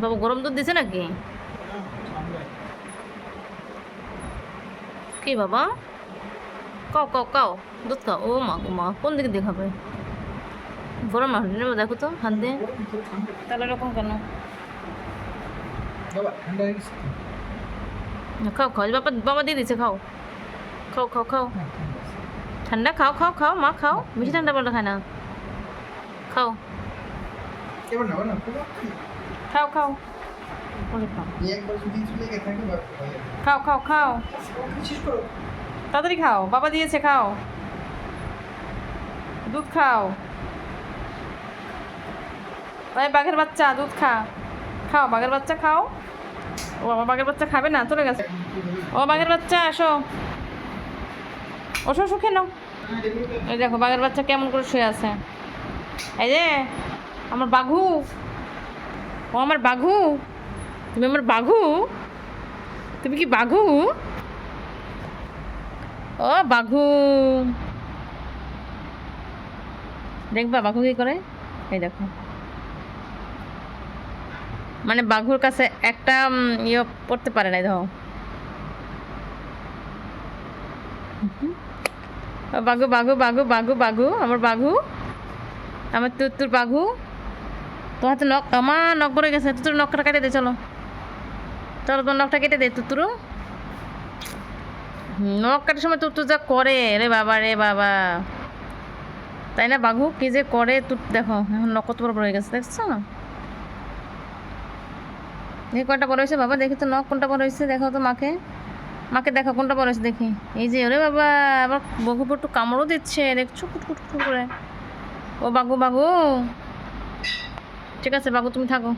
বাবা গরম দুধ দিছে নাকি? কি বাবা? কাও কাও কাও দুধ খাও। ও মা মা কোন দিকে দেখাবে গরম নেবে দেখো তো হাত দিয়ে। তাহলে এরকম কেন? হয়ে? খাও খাও। বাবা বাবা দিয়ে দিচ্ছে খাও। খাও খাও খাও। হ্যাঁ, ঠান্ডা খাও খাও খাও মা খাও। বেশি ঠান্ডা পাল্টা খায় না খাও। খাও খাও। খাও। খাও খাও। তাড়াতাড়ি খাও। বাবা দিয়েছে খাও। দুধ খাও। ভাই বাঘের বাচ্চা দুধ খা। খাও বাঘের বাচ্চা খাও। ও বাবা বাঘের বাচ্চা খাবে না? চলে গেছে। ও বাঘের বাচ্চা আসো। ওসো সুখে নাও। এই দেখো, বাঘের বাচ্চা কেমন করে শুয়ে আছে। এই যে, আমার বাঘু। ও আমার বাঘু। তুমি আমার বাঘু? তুমি কি বাঘু? ও বাঘু। দেখবা বাঘু কি করে? এই দেখো। মানে বাঘুর কাছে একটা ইয়ে পড়তে পারে না ও বাঘু বাঘু বাঘু বাঘু বাঘু আমার বাঘু আমার তুত্তুর বাঘু। তোমার হাতে নখ আমার নখ পড়ে গেছে। তুতুর নখটা কেটে দে চলো। চলো তোমার নখটা কেটে দে তুতুরু। হুম, নখ কাটার সময় তুতু যা করে রে বাবা রে বাবা। তাই না বাঘু? কি যে করে তুই দেখো এখন নখ কত বড় হয়ে গেছে দেখছ? দেখি কোনটা বড় হয়েছে বাবা দেখি তো নখ কোনটা বড় হয়েছে দেখো তো মাকে। মাকে দেখা, কোনটা বলেছ দেখি। এই যে, ওরে বাবা, আবার বঘু একটু কামড়ও দিচ্ছে, দেখছ, কুটকুট কুট কুট করে। ও বাগু বাগু। ঠিক আছে বাঘু তুমি থাকো।